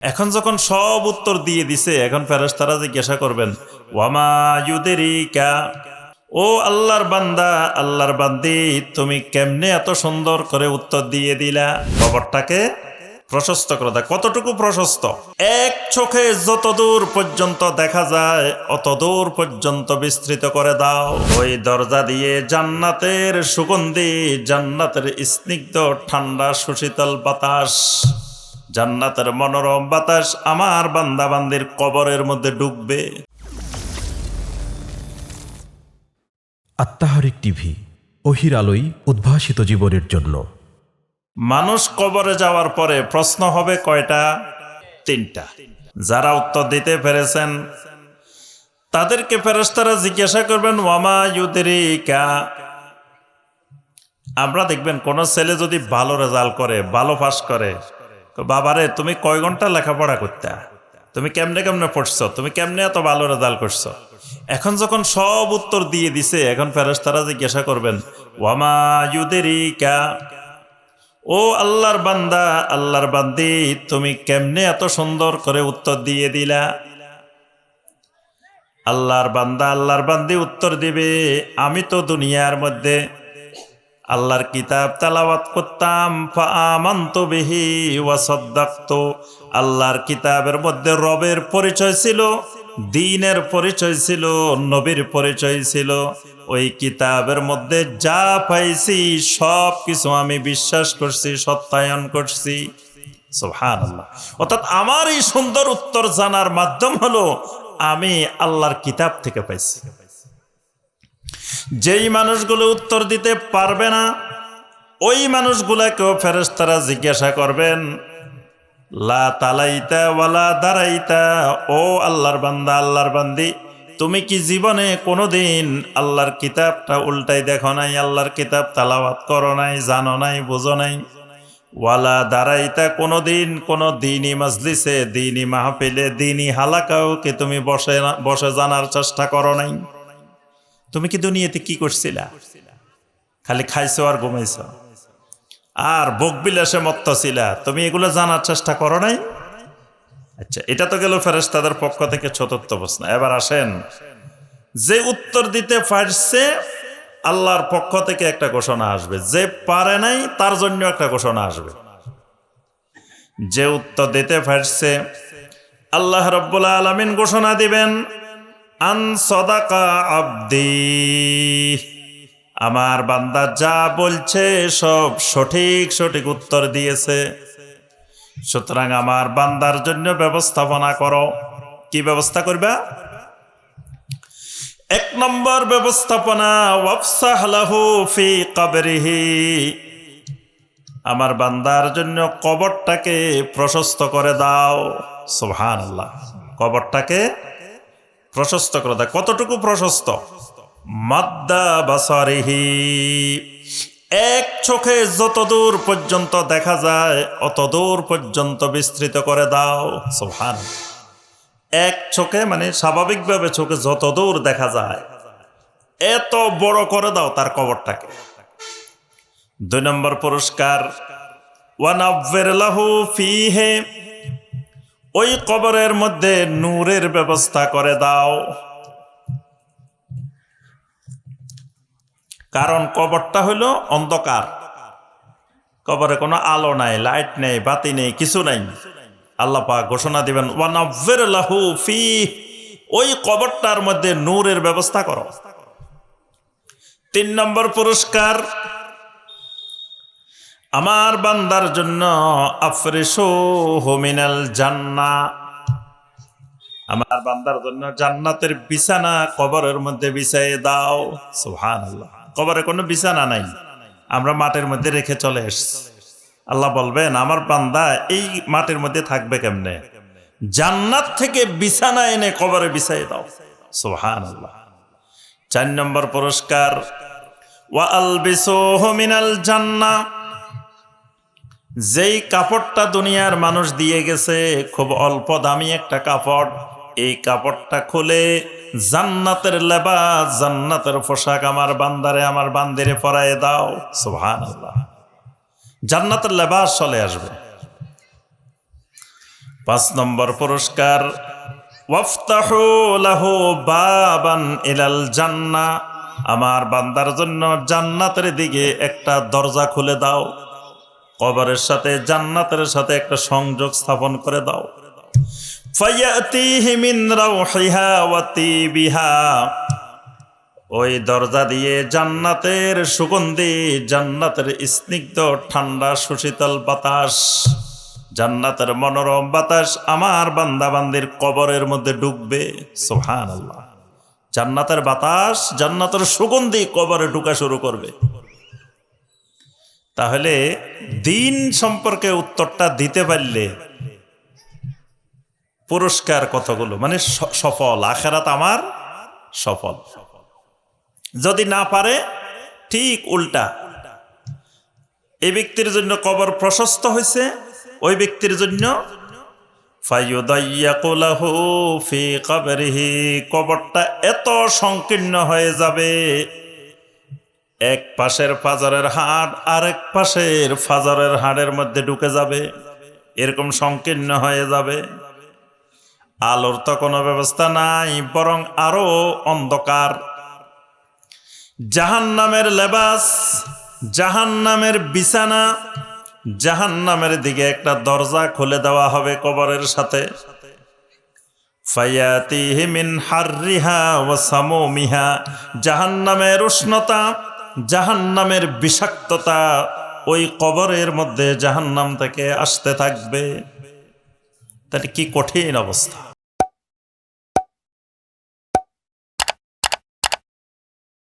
এখন যখন সব উত্তর দিয়ে দিছে, এখন ফেরাস তারা জিজ্ঞাসা করবেন ওয়ামায়ুদেরিকা ও আল্লাহর বান্দা, আল্লাহর বান্দি, তুমি কেমনে এত সুন্দর করে উত্তর দিয়ে দিলা? খবরটাকে প্রশস্ত করে দেয় কতটুকু প্রশস্ত? এক চোখে যত দূর পর্যন্ত দেখা যায় অত দূর পর্যন্ত বিস্তৃত করে দাও। ওই দরজা দিয়ে জান্নাতের সুগন্ধি, জান্নাতের স্নিগ্ধ ঠান্ডা সুশীতল বাতাস। জান্নাতের মনোরম বাতাস আমার বান্দাবান্দির কবরের মধ্যে ডুববে। আত্মাহারিক টিভি অহির আলোই উদ্ভাসিত জীবনের জন্য। মানুষ কবরে যাওয়ার পরে প্রশ্ন হবে কয়টা? তিনটা। যারা উত্তর দিতে পেরেছেন তাদেরকে ফেরেশতারা জিজ্ঞাসা করবেন ওয়ামা ইউদেরিকা? আমরা দেখবেন কোন ছেলে যদি ভালো রেজাল্ট করে ভালো পাস করে বাবারে, তুমি কয় ঘণ্টা লেখাপড়া করতে? তুমি কেমনে কেমনে পড়ছো? তুমি কেমনে এত ভালো রেজাল্ট করছ? এখন যখন সব উত্তর দিয়ে দিছে, এখন ফেরেশতারা জিজ্ঞাসা করবেন, ওয়ামা ইউদেরিকা? ও আল্লাহর বান্দা, আল্লাহর বান্দি, তুমি কেমনে এত সুন্দর করে উত্তর দিয়ে দিলা? আল্লাহর বান্দা, আল্লাহর বান্দি উত্তর দিবে, আমি তো দুনিয়ার মধ্যে আল্লাহর কিতাব তালাওয়াত করতাম ফামান্ত বিহি ওয়াসাদ্দাক্ত আল্লাহর কিতাবের মধ্যে রবের পরিচয় ছিল, দিনের পরিচয় ছিল, নবীর পরিচয় ছিল। ওই কিতাবের মধ্যে যা পাইছি সব কিছু আমি বিশ্বাস করছি, সত্যায়ন করছি। সুবহানাল্লাহ। অর্থাৎ আমার এই সুন্দর উত্তর জানার মাধ্যম হলো, আমি আল্লাহর কিতাব থেকে পাইছি। যেই মানুষগুলো উত্তর দিতে পারবে না, ওই মানুষগুলাকেও ফেরেশতারা জিজ্ঞাসা করবেন, লা তালাইতা ওয়ালা দাঁড়াইতা ও আল্লাহর বান্দা, আল্লাহর বান্দি, তুমি কি জীবনে কোনোদিন আল্লাহর কিতাবটা উল্টাই দেখো নাই, আল্লাহর কিতাব তালাওয়াত করো নাই, জানো নাই, বুঝো নাই? ওয়ালা দাঁড়াইতা কোনোদিন কোনো দিনই মজলিসে দিনই মাহফিলে দিনই হালাকাও কি তুমি বসে বসে জানার চেষ্টা করো নাই। তুমি কি দুনিয়াতে কি করছিলা? খালি খাইছো আর ঘুমাইছো। আর ভোগ বিলাসে মত্ত ছিলা। তুমি এগুলো জানার চেষ্টা করো নাই? আচ্ছা এটা তো গেল ফেরেস তাদের পক্ষ থেকে চতুর্থ প্রশ্ন। এবার আসেন। যে উত্তর দিতে পারছে, আল্লাহর পক্ষ থেকে একটা ঘোষণা আসবে। যে পারে নাই, তার জন্য একটা ঘোষণা আসবে। যে উত্তর দিতে পারছে, আল্লাহ রব্বুল আলমিন ঘোষণা দিবেন আন আব্দি। আমার বান্দা যা বলছে সব সঠিক সঠিক উত্তর দিয়েছে। সুতরাং আমার বান্দার জন্য ব্যবস্থাপনা করো। কি ব্যবস্থা করবা? এক নম্বর ব্যবস্থাপনা ফি আমার বান্দার জন্য কবরটাকে প্রশস্ত করে দাও। সুবহানাল্লাহ। কবরটাকে প্রশস্ত করে দেয় কতটুকু প্রশস্ত? মাদ্দা এক চোখে যতদূর পর্যন্ত দেখা যায় অত দূর পর্যন্ত বিস্তৃত করে দাও। সুবহান এক চোখে মানে স্বাভাবিকভাবে চোখে যত দূর দেখা যায়, এত বড় করে দাও তার কবরটাকে। দুই নম্বর পুরস্কার ওয়ানাব্বের লাহু ফিহে ওই কবরের মধ্যে নূরের ব্যবস্থা করে দাও। কারণ কবরটা হইল অন্ধকার। কবরে কোনো আলো নাই, লাইট নেই, বাতি নেই, কিছু নাই। আল্লাহ পাক ঘোষণা দিবেন ওয়ানাব্বের লাহু ফি ওই কবরটার মধ্যে নূরের ব্যবস্থা করো। তিন নম্বর পুরস্কার আমার বান্দার জন্য আফরিসু হোমিনাল জান্না। আমার বান্দার জন্য জান্নাতের বিছানা কবরের মধ্যে বিছাইয়ে দাও। সুহান কবরে কোনো বিছানা নাই। আমরা মাটির মধ্যে রেখে চলে এসছি। আল্লাহ বলবেন, আমার বান্দা, এই মাটির মধ্যে থাকবে কেমনে? জান্নাত থেকে বিছানা এনে কবরে বিছাইয়ে দাও। সুহান চার নম্বর পুরস্কার, ওয়া আলবিসু হোমিনাল জান্না। যেই কাপড়টা দুনিয়ার মানুষ দিয়ে গেছে, খুব অল্প দামি একটা কাপড়। এই কাপড়টা খুলে জান্নাতের লেবাস, জান্নাতের পোশাক আমার বান্দারে, আমার বান্দিরে পরায় দাও। সুহান জান্নাতের লেবাস চলে আসবে। পাঁচ নম্বর পুরস্কার বাবান ইলাল জান্না। আমার বান্দার জন্য জান্নাতের দিকে একটা দরজা খুলে দাও। কবরের সাথে, জান্নাতের সাথে একটা সংযোগ স্থাপন করে দাও। ওই দরজা দিয়ে জান্নাতের সুগন্ধি, জান্নাতের স্নিগ্ধ ঠান্ডা সুশীতল বাতাস, জান্নাতের মনোরম বাতাস আমার বান্দাবান্দির কবরের মধ্যে ডুববে। সোহান আল্লাহ জান্নাতের বাতাস, জান্নাতের সুগন্ধি কবরে ঢুকা শুরু করবে। তাহলে দিন সম্পর্কে উত্তরটা দিতে পারলে পুরস্কার কতগুলো? মানে সফল। আখেরাত আমার সফল। যদি না পারে, ঠিক উল্টা। এই ব্যক্তির জন্য কবর প্রশস্ত হয়েছে, ওই ব্যক্তির জন্য কবরটা এত সংকীর্ণ হয়ে যাবে। এক পাশের ফাজারের হাড়, আরেক পাশের ফাজারের হাড়ের মধ্যে ঢুকে যাবে। এরকম সংকীর্ণ হয়ে যাবে। আলোর তো কোনো ব্যবস্থা নাই, বরং আরও অন্ধকার। জাহান নামের লেবাস জাহান নামের বিছানা জাহান নামের দিকে একটা দরজা খুলে দেওয়া হবে কবরের সাথে। ফাইয়াতি ফায়াতিহি মিন হাররিহা ওয়া সামুমিহা, জাহান্নামের উষ্ণতা। জাহান্নামের বিষাক্ততা ওই কবরের মধ্যে জাহান্নাম থেকে আসতে থাকবে। তাহলে কি কঠিন অবস্থা?